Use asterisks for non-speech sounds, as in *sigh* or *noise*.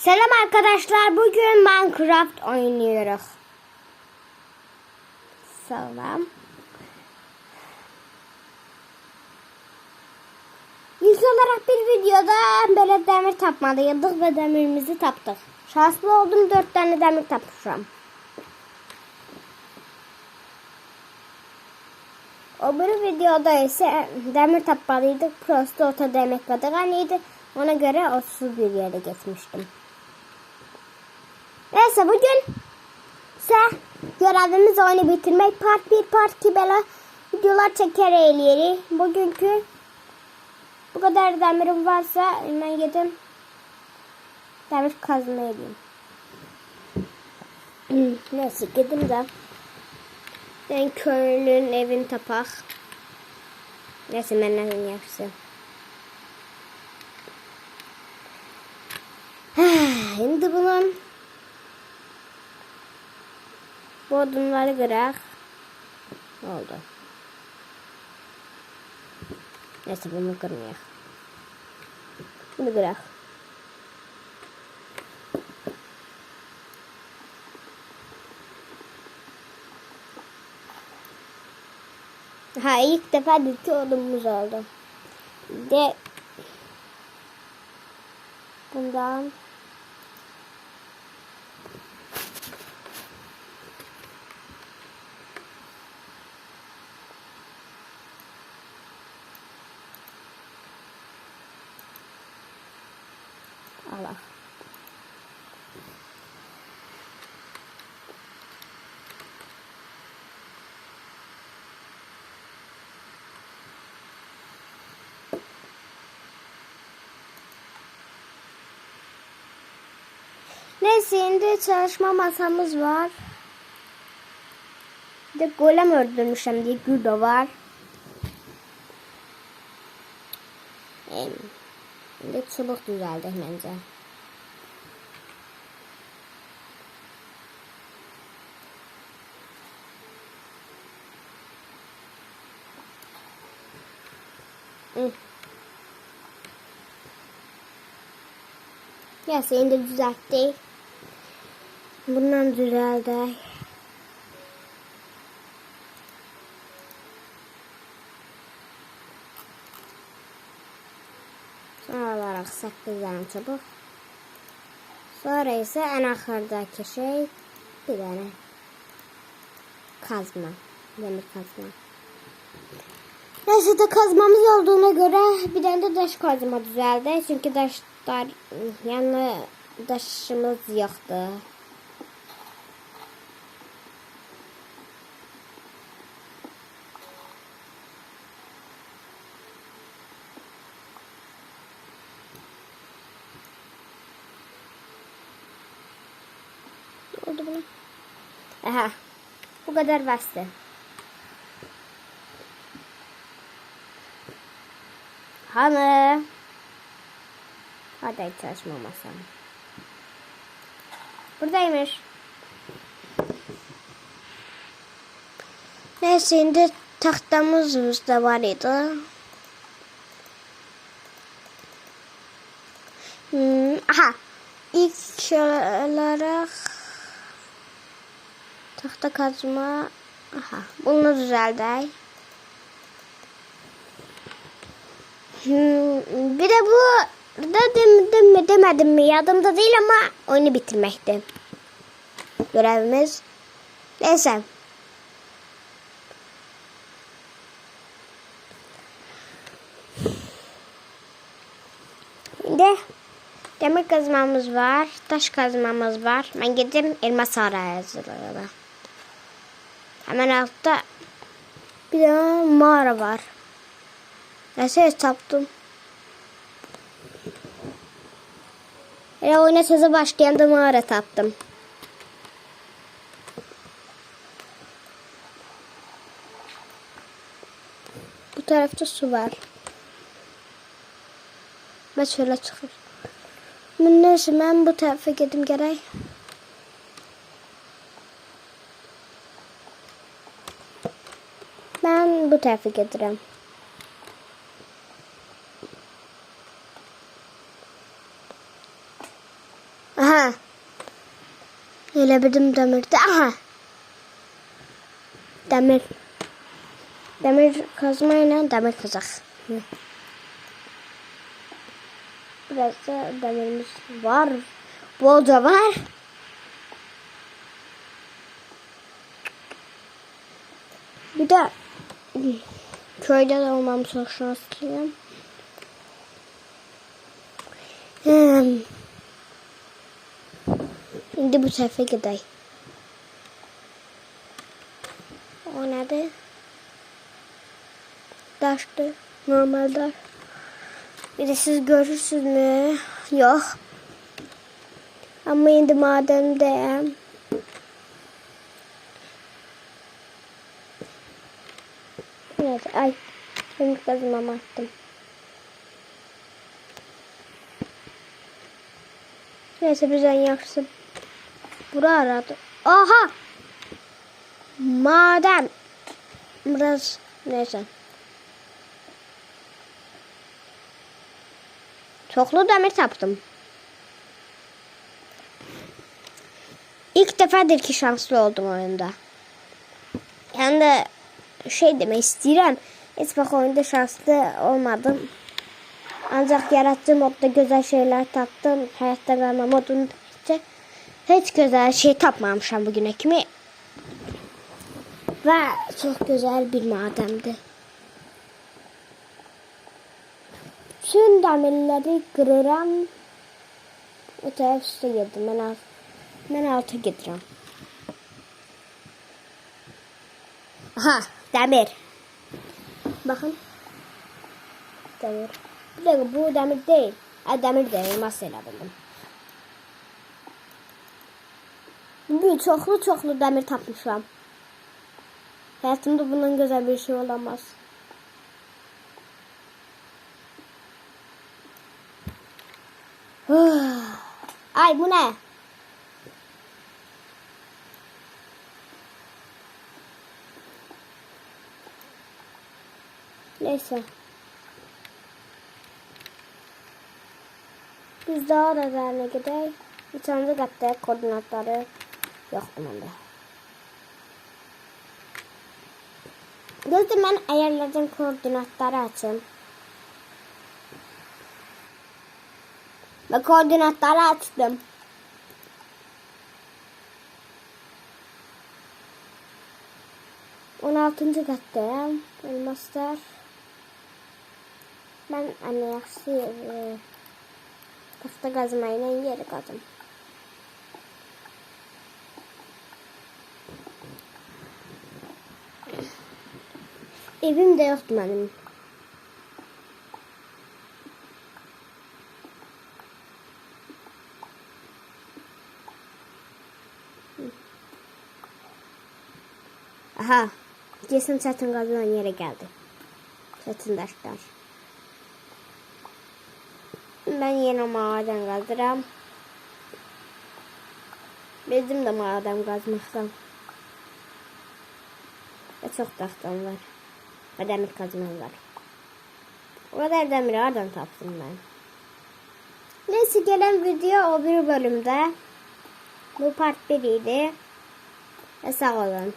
Selam arkadaşlar. Bugün Minecraft oynuyoruz. Selam. İlk olarak bir videoda böyle demir tapmalıydık ve demirimizi taptık. Şanslı oldum dört tane demir tapmışım. Öbür videoda ise demir tapmalıydık. Prosto ota demek kadar Ona göre 31 yere geçmiştim. Neyse bugün ise görevimiz oyunu bitirmek. Part 1, part 2 böyle videolar çeker eğleri. Bugünkü bu kadar demirim varsa ben gidip demir kazma edeyim. *clears throat* Neyse gidin de ben köylünün evini tapak. Neyse ben evini yapsın. *sighs* Şimdi bunun bu odunları kırak. Oldu. Neyse bunu kırmayak. Bunu kırak. Ha ilk defa diti odunumuz oldu. De bundan Allah. Neyse çalışma masamız var. Bir de golem öldürmüşüm diye gül de var. Şimdi çubuk düzeldi bence. Ya seni de düzeltti. Bundan düzeldi. Son olarak 8 tane çubuk. Sonra ise en ahırdaki şey bir tane kazma. Demir kazma. Neyse de kazmamız olduğuna göre bir tane de taş kazma düzeldi. Çünkü taşlar yani taşımız yoktu. Oldu buna? Aha. Bu kadar bastı. Hanı. Hadi çalışmamasam. Buradaymış. Neyse şimdi tahtamız da var idi. Hmm, aha. İlk olarak tahta kazma. Aha. Bunu düzeldi. Hmm, bir de bu da demedim mi demedim mi yadımda değil ama oyunu bitirmekti. Görevimiz. Neyse. Şimdi demir kazmamız var, taş kazmamız var. Ben gidip elma sarayı hazırlayalım. Hemen altta bir de mağara var. Neyse taptım. Hele oyuna sözü başlayan da mağara taptım. Bu tarafta su var. Ben şöyle. Ben neyse ben bu tarafa gidim gerek. Ben bu tarafa giderim. Elə bildim demirdi. Aha. Demir. Demir kazma ile demir kazak. Biraz da demirimiz var. Bolca var. Bir de köyde de olmam çok şanslıyım. Hmm. Şimdi bu sefer gideyim. O nedir? Daştı. Normal daş. Bir de siz görürsünüz mü? Yok. Ama şimdi mademde Neyse ay. Benim kazımamı attım. Neyse bizden yaksın. Bura aradı. Aha! Madem. Biraz neyse. Çoklu demir taptım. İlk defadır ki şanslı oldum oyunda. Yani de şey demek istedim. Hiç bak oyunda şanslı olmadım. Ancak yaratıcı modda güzel şeyler taptım. Hayatta kalma modunda hiç güzel şey tapmamışım bugüne kimi. Ve çok güzel bir mademdi. Bütün demirleri kırıram. O taraf üstə gedim. Mən, alt, mən alta gedirəm. Aha, demir. Bakın. Demir. Bir dakika bu demir değil. Ha, demir değil. Elmas elə. Bugün çoxlu çoxlu demir tapmışam. Hayatımda bundan güzel bir şey olamaz. *sighs* Ay bu ne? Neyse. Biz daha da derine gidelim. De gatta koordinatları yoktu bende. Gözde ben ayarlardan koordinatları açayım. Ve koordinatları açtım. On altıncı kattayım. Elmaslar. Ben anne yaxşı e, taxta qazmayla yeri qazım. Evim de yoktu benim. Aha. Kesin çetin kazılan yere geldi. Çetin taşlar. Ben yine maden kazıram. Bizim de maden kazmaktan. Ve çok tahtam var. Ve demir kazmam var. O kadar demir oradan taptım ben. Neyse gelen video o bir bölümde. Bu part 1 idi. Ve sağ olun.